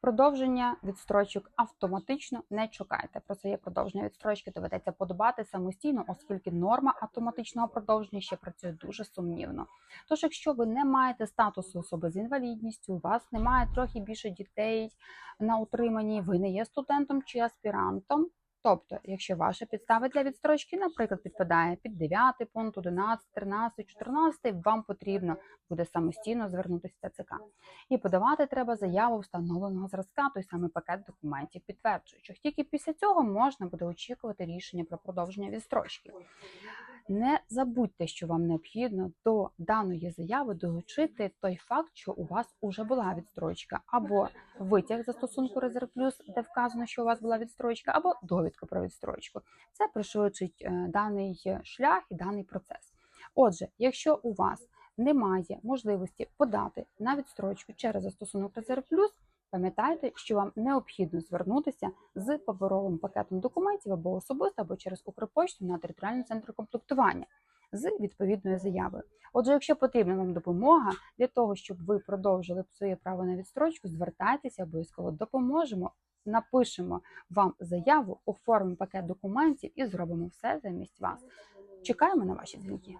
Продовження відстрочок автоматично не чекайте. Про своє продовження відстрочки доведеться подбати самостійно, оскільки норма автоматичного продовження ще працює дуже сумнівно. Тож, якщо ви не маєте статусу особи з інвалідністю, у вас немає трохи більше дітей на утриманні, ви не є студентом чи аспірантом. Тобто, якщо ваша підстава для відстрочки, наприклад, підпадає під 9 пункт, 11, 13, 14, вам потрібно буде самостійно звернутися до ЦК. І подавати треба заяву встановленого зразка, той самий пакет документів підтверджуючих. Тільки після цього можна буде очікувати рішення про продовження відстрочки. Не забудьте, що вам необхідно до даної заяви долучити той факт, що у вас уже була відстрочка, або витяг застосунку Резерв Плюс, де вказано, що у вас була відстрочка, або довідка про відстрочку. Це пришвидшить е, даний шлях і даний процес. Отже, якщо у вас немає можливості подати на відстрочку через застосунок Резерв Плюс, пам'ятайте, що вам необхідно звернутися з паперовим пакетом документів або особисто, або через Укрпошту на територіальний центр комплектування з відповідною заявою. Отже, якщо потрібна вам допомога для того, щоб ви продовжили своє право на відстрочку, звертайтеся обов'язково допоможемо. Напишемо вам заяву, оформимо пакет документів і зробимо все замість вас. Чекаємо на ваші дзвінки.